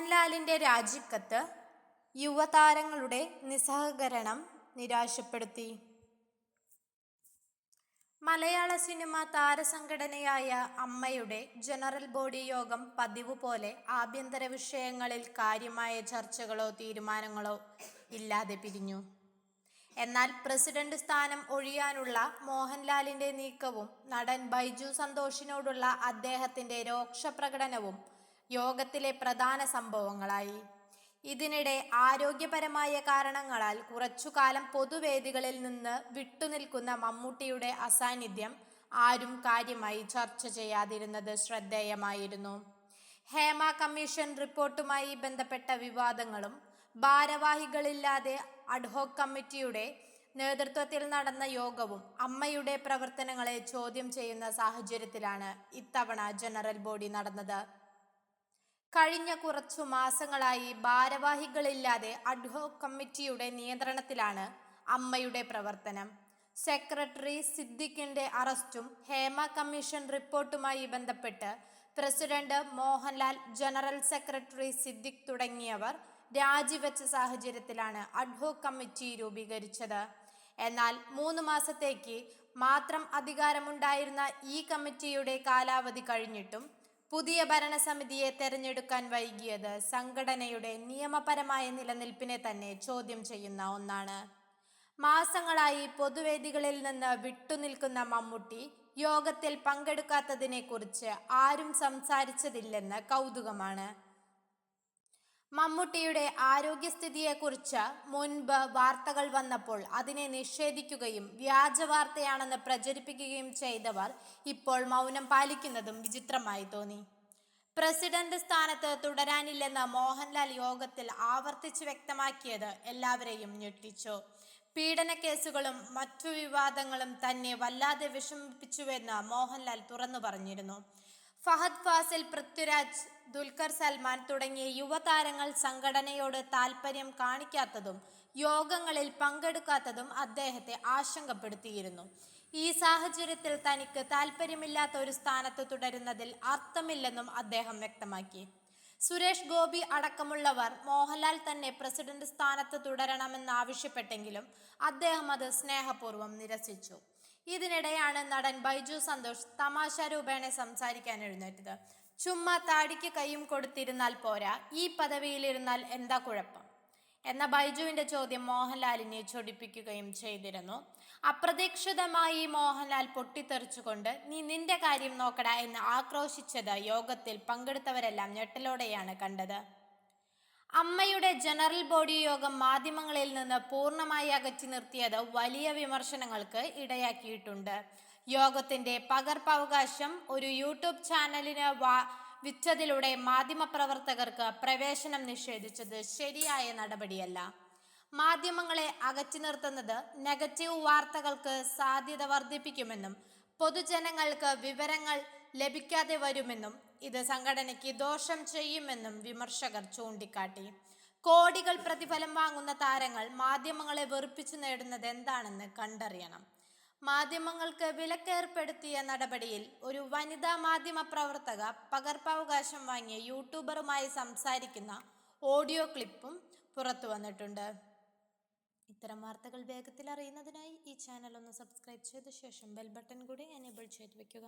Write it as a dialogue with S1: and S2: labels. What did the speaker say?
S1: മോഹൻലാലിന്റെ രാജിക്കത്ത് യുവതാരങ്ങളുടെ നിസ്സഹകരണം നിരാശപ്പെടുത്തി. മലയാള സിനിമ താരസംഘടനയായ അമ്മയുടെ ജനറൽ ബോഡി യോഗം പതിവ് പോലെ ആഭ്യന്തര വിഷയങ്ങളിൽ കാര്യമായ ചർച്ചകളോ തീരുമാനങ്ങളോ ഇല്ലാതെ പിരിഞ്ഞു. എന്നാൽ പ്രസിഡന്റ് സ്ഥാനം ഒഴിയാനുള്ള മോഹൻലാലിന്റെ നീക്കവും നടൻ ബൈജു സന്തോഷിനോടുള്ള അദ്ദേഹത്തിന്റെ രോക്ഷപ്രകടനവും യോഗത്തിലെ പ്രധാന സംഭവങ്ങളായി. ഇതിനിടെ ആരോഗ്യപരമായ കാരണങ്ങളാൽ കുറച്ചുകാലം പൊതുവേദികളിൽ നിന്ന് വിട്ടുനിൽക്കുന്ന മമ്മൂട്ടിയുടെ അസാന്നിധ്യം ആരും കാര്യമായി ചർച്ച ചെയ്യാതിരുന്നത് ശ്രദ്ധേയമായിരുന്നു. ഹേമ കമ്മീഷൻ റിപ്പോർട്ടുമായി ബന്ധപ്പെട്ട വിവാദങ്ങളും ഭാരവാഹികളില്ലാതെ അഡ്ഹോക് കമ്മിറ്റിയുടെ നേതൃത്വത്തിൽ നടന്ന യോഗവും അമ്മയുടെ പ്രവർത്തനങ്ങളെ ചോദ്യം ചെയ്യുന്ന സാഹചര്യത്തിലാണ് ഇത്തവണ ജനറൽ ബോഡി നടന്നത്. കഴിഞ്ഞ കുറച്ചു മാസങ്ങളായി ഭാരവാഹികളില്ലാതെ അഡ്ഹോക് കമ്മിറ്റിയുടെ നിയന്ത്രണത്തിലാണ് അമ്മയുടെ പ്രവർത്തനം. സെക്രട്ടറി സിദ്ദിഖിന്റെ അറസ്റ്റും ഹേമ കമ്മീഷൻ റിപ്പോർട്ടുമായി ബന്ധപ്പെട്ട് president Mohanlal general secretary Siddique തുടങ്ങിയവർ രാജിവെച്ച സാഹചര്യത്തിലാണ് അഡ്ഹോക് കമ്മിറ്റി രൂപീകരിച്ചത്. എന്നാൽ മൂന്ന് മാസത്തേക്ക് മാത്രം അധികാരമുണ്ടായിരുന്ന ഈ കമ്മിറ്റിയുടെ കാലാവധി കഴിഞ്ഞിട്ടും പുതിയ ഭരണസമിതിയെ തെരഞ്ഞെടുക്കാൻ വൈകിയത് സംഘടനയുടെ നിയമപരമായ നിലനിൽപ്പിനെ തന്നെ ചോദ്യം ചെയ്യുന്ന ഒന്നാണ്. മാസങ്ങളായി പൊതുവേദികളിൽ നിന്ന് വിട്ടുനിൽക്കുന്ന മമ്മൂട്ടി യോഗത്തിൽ പങ്കെടുക്കാത്തതിനെക്കുറിച്ച് ആരും സംസാരിച്ചതില്ലെന്ന് കൗതുകമാണ്. മമ്മൂട്ടിയുടെ ആരോഗ്യസ്ഥിതിയെക്കുറിച്ച് മുൻപ് വാർത്തകൾ വന്നപ്പോൾ അതിനെ നിഷേധിക്കുകയും വ്യാജ വാർത്തയാണെന്ന് പ്രചരിപ്പിക്കുകയും ചെയ്തവർ ഇപ്പോൾ മൗനം പാലിക്കുന്നതും വിചിത്രമായി തോന്നി. പ്രസിഡന്റ് സ്ഥാനത്ത് തുടരാനില്ലെന്ന് മോഹൻലാൽ യോഗത്തിൽ ആവർത്തിച്ച് വ്യക്തമാക്കിയത് എല്ലാവരെയും ഞെട്ടിച്ചു. പീഡനക്കേസുകളും മറ്റു വിവാദങ്ങളും തന്നെ വല്ലാതെ വിഷമിപ്പിച്ചുവെന്ന് മോഹൻലാൽ തുറന്നു പറഞ്ഞിരുന്നു. ഫഹദ് ഫാസിൽ പൃഥ്വിരാജ് ദുൽഖർ സൽമാൻ തുടങ്ങിയ യുവതാരങ്ങൾ സംഘടനയോട് താൽപ്പര്യം കാണിക്കാത്തതും യോഗങ്ങളിൽ പങ്കെടുക്കാത്തതും അദ്ദേഹത്തെ ആശങ്കപ്പെടുത്തിയിരുന്നു. ഈ സാഹചര്യത്തിൽ തനിക്ക് താൽപ്പര്യമില്ലാത്ത ഒരു സ്ഥാനത്ത് തുടരുന്നതിൽ അർത്ഥമില്ലെന്നും അദ്ദേഹം വ്യക്തമാക്കി. സുരേഷ് ഗോപി അടക്കമുള്ളവർ മോഹൻലാൽ തന്നെ പ്രസിഡന്റ് സ്ഥാനത്ത് തുടരണമെന്നാവശ്യപ്പെട്ടെങ്കിലും അദ്ദേഹം അത് സ്നേഹപൂർവം നിരസിച്ചു. ഇതിനിടെയാണ് നടൻ ബൈജു സന്തോഷ് തമാശ രൂപേണ സംസാരിക്കാൻ എഴുന്നേറ്റത്. ചുമ്മാ താടിക്ക് കൈയും കൊടുത്തിരുന്നാൽ പോരാ ഈ പദവിയിലിരുന്നാൽ എന്താ കുഴപ്പം? എന്ന ബൈജുവിന്റെ ചോദ്യം മോഹൻലാലിനെ ചൊടിപ്പിക്കുകയും ചെയ്തിരുന്നു. അപ്രതീക്ഷിതമായി മോഹൻലാൽ പൊട്ടിത്തെറിച്ചുകൊണ്ട് നീ നിന്റെ കാര്യം നോക്കടാ എന്ന് ആക്രോശിച്ചത് യോഗത്തിൽ പങ്കെടുത്തവരെല്ലാം ഞെട്ടലോടെയാണ് കണ്ടത്. അമ്മയുടെ ജനറൽ ബോഡി യോഗം മാധ്യമങ്ങളിൽ നിന്ന് പൂർണമായി അകറ്റി നിർത്തിയത് വലിയ വിമർശനങ്ങൾക്ക് ഇടയാക്കിയിട്ടുണ്ട്. യോഗത്തിന്റെ പകർപ്പവകാശം ഒരു യൂട്യൂബ് ചാനലിന് വാ വിറ്റതിലൂടെ മാധ്യമപ്രവർത്തകർക്ക് പ്രവേശനം നിഷേധിച്ചത് ശരിയായ നടപടിയല്ല. മാധ്യമങ്ങളെ അകറ്റി നിർത്തുന്നത് നെഗറ്റീവ് വാർത്തകൾക്ക് സാധ്യത വർദ്ധിപ്പിക്കുമെന്നും പൊതുജനങ്ങൾക്ക് വിവരങ്ങൾ ലഭിക്കാതെ വരുമെന്നും ഇത് സംഘടനയ്ക്ക് ദോഷം ചെയ്യുമെന്നും വിമർശകർ ചൂണ്ടിക്കാട്ടി. കോടികൾ പ്രതിഫലം വാങ്ങുന്ന താരങ്ങൾ മാധ്യമങ്ങളെ വെറുപ്പിച്ചു നേടുന്നത് എന്താണെന്ന് കണ്ടറിയണം. മാധ്യമങ്ങൾക്ക് വിലക്കേർപ്പെടുത്തിയ നടപടിയിൽ ഒരു വനിതാ മാധ്യമ പ്രവർത്തക പകർപ്പവകാശം വാങ്ങിയ യൂട്യൂബറുമായി സംസാരിക്കുന്ന ഓഡിയോ ക്ലിപ്പും പുറത്തു വന്നിട്ടുണ്ട്. ഇത്തരം വാർത്തകൾ വേഗത്തിൽ അറിയുന്നതിനായി ഈ ചാനൽ ഒന്ന് സബ്സ്ക്രൈബ് ചെയ്ത ശേഷം ബെൽ ബട്ടൺ കൂടി എനേബിൾ ചെയ്ത് വെക്കുക.